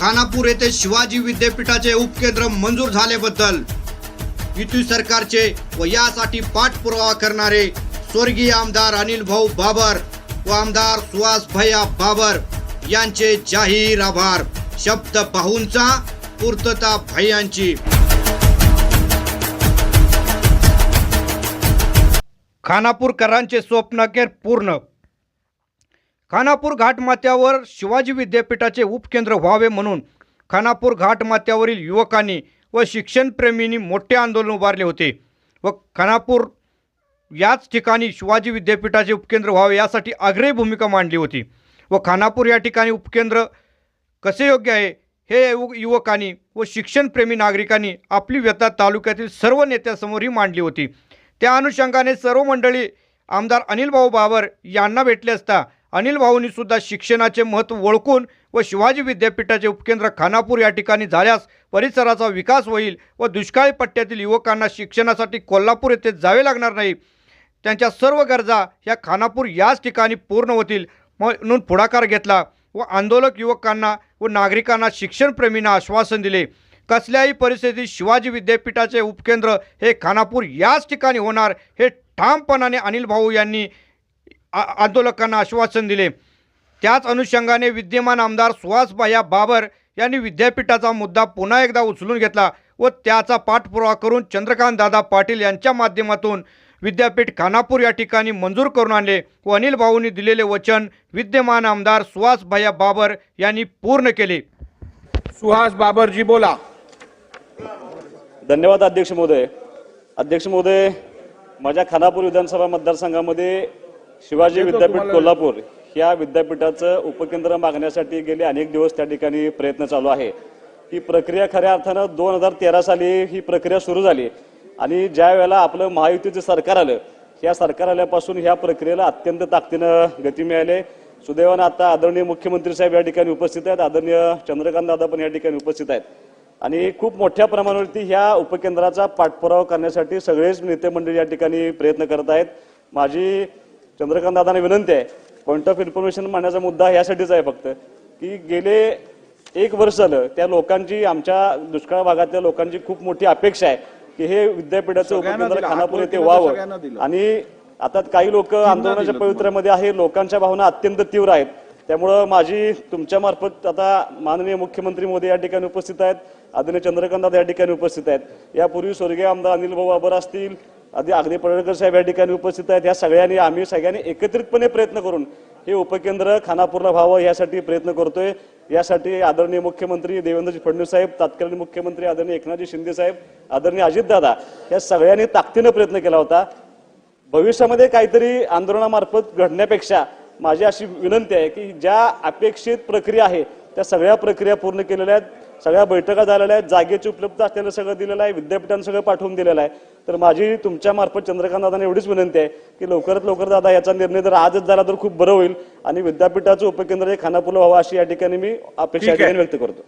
खानापूर येथे शिवाजी विद्यापीठाचे उपकेंद्र मंजूर झाल्याबद्दल युती सरकारचे व यासाठी पाठपुरावा करणारे स्वर्गीय आमदार अनिल भाऊ बाबर व आमदार सुहास भैया बाबर यांचे जाहीर आभार. शब्द पाहूनचा पूर्तता भैयांची. खानापूरकरांचे स्वप्न अखेर पूर्ण खानापूर घाटमाथ्यावर शिवाजी विद्यापीठाचे उपकेंद्र व्हावे म्हणून खानापूर घाटमाथ्यावरील युवकांनी व शिक्षणप्रेमींनी मोठे आंदोलन उभारले होते व खानापूर याच ठिकाणी शिवाजी विद्यापीठाचे उपकेंद्र व्हावे यासाठी आग्रही भूमिका मांडली होती व खानापूर या ठिकाणी उपकेंद्र कसे योग्य आहे हे युव- युवकांनी व शिक्षणप्रेमी नागरिकांनी आपली व्यथा तालुक्यातील सर्व नेत्यासमोरही मांडली होती. त्या अनुषंगाने सर्व मंडळी आमदार अनिल भाऊ बाबर यांना भेटले असता अनिल भाऊंनी सुद्धा शिक्षणाचे महत्त्व ओळखून व शिवाजी विद्यापीठाचे उपकेंद्र खानापूर या ठिकाणी झाल्यास परिसराचा विकास होईल व दुष्काळी पट्ट्यातील युवकांना शिक्षणासाठी कोल्हापूर येथे जावे लागणार नाही. त्यांच्या सर्व गरजा ह्या खानापूर याच ठिकाणी पूर्ण होतील म्हणून पुढाकार घेतला व आंदोलक युवकांना व नागरिकांना शिक्षणप्रेमींना आश्वासन दिले. कसल्याही परिस्थितीत शिवाजी विद्यापीठाचे उपकेंद्र हे खानापूर याच ठिकाणी होणार हे ठामपणाने अनिल भाऊ यांनी आ- आंदोलकांना आश्वासन दिले. त्याच अनुषंगाने विद्यमान आमदार सुहासबाया बाबर यांनी विद्यापीठाचा मुद्दा पुन्हा एकदा उचलून घेतला व त्याचा पाठपुरावा करून चंद्रकांत दादा पाटील यांच्या माध्यमातून विद्यापीठ खानापूर या ठिकाणी मंजूर करून आणले व अनिल भाऊंनी दिलेले वचन विद्यमान आमदार सुहासभाया बाबर यांनी पूर्ण केले. सुहास बाबरजी बोला. धन्यवाद अध्यक्ष महोदय. अध्यक्ष महोदय माझ्या खानापूर विधानसभा मतदारसंघामध्ये शिवाजी विद्यापीठ कोल्हापूर या विद्यापीठाचं उपकेंद्र मागण्यासाठी गेले अनेक दिवस त्या ठिकाणी प्रयत्न चालू आहे. ही प्रक्रिया खऱ्या अर्थानं दोन हजार तेरा साली ही प्रक्रिया सुरू झाली. आणि ज्या वेळेला आपलं महायुतीचं सरकार आलं या सरकार आल्यापासून ह्या प्रक्रियेला अत्यंत ताकदीनं गती मिळाली. सुदैवानं आता आदरणीय मुख्यमंत्री साहेब या ठिकाणी उपस्थित आहेत. आदरणीय चंद्रकांत दादा पण या ठिकाणी उपस्थित आहेत. आणि खूप मोठ्या प्रमाणावरती ह्या उपकेंद्राचा पाठपुरावा करण्यासाठी सगळेच नेते मंडळी या ठिकाणी प्रयत्न करत आहेत. माझी चंद्रकांत दादांना विनंती आहे पॉईंट ऑफ इन्फॉर्मेशन मांडण्याचा मुद्दा यासाठीच आहे फक्त की गेले एक वर्ष झालं त्या लोकांची आमच्या दुष्काळ भागातल्या लोकांची खूप मोठी अपेक्षा आहे की हे विद्यापीठाचं उपकेंद्र. खानापूर येथे व्हावं. आणि आता काही लोक आंदोलनाच्या पवित्र्यामध्ये आहे लोकांच्या भावना अत्यंत तीव्र आहेत त्यामुळं माझी तुमच्या मार्फत आता माननीय मुख्यमंत्री मोदी या ठिकाणी उपस्थित आहेत आदरणीय चंद्रकांत दादा या ठिकाणी उपस्थित आहेत यापूर्वी स्वर्गीय आमदार अनिल भाऊ बाबर असतील आधी अगदी पडळकर साहेब या ठिकाणी उपस्थित आहेत. या सगळ्यांनी आम्ही सगळ्यांनी एकत्रितपणे प्रयत्न करून हे उपकेंद्र खानापूरला व्हावं यासाठी प्रयत्न करतोय. यासाठी आदरणीय मुख्यमंत्री देवेंद्रजी फडणवीस साहेब तत्कालीन मुख्यमंत्री आदरणीय एकनाथजी शिंदे साहेब आदरणीय अजितदादा या सगळ्यांनी ताकदीनं प्रयत्न केला होता. भविष्यामध्ये काहीतरी आंदोलनामार्फत घडण्यापेक्षा माझी अशी विनंती आहे की ज्या अपेक्षित प्रक्रिया आहे त्या सगळ्या प्रक्रिया पूर्ण केलेल्या आहेत. सगळ्या बैठका झालेल्या आहेत. जागेची उपलब्ध असलेलं सगळं दिलेलं आहे. विद्यापीठानं सगळं पाठवून दिलेलं आहे. तर माझी तुमच्या मार्फत चंद्रकांत दादांना एवढीच विनंती आहे की लवकरात लवकर दादा याचा निर्णय जर आजच झाला तर खूप बरं होईल आणि विद्यापीठाचं उपकेंद्र हे खानापूरला व्हावं अशी या ठिकाणी मी अपेक्षा व्यक्त करतो.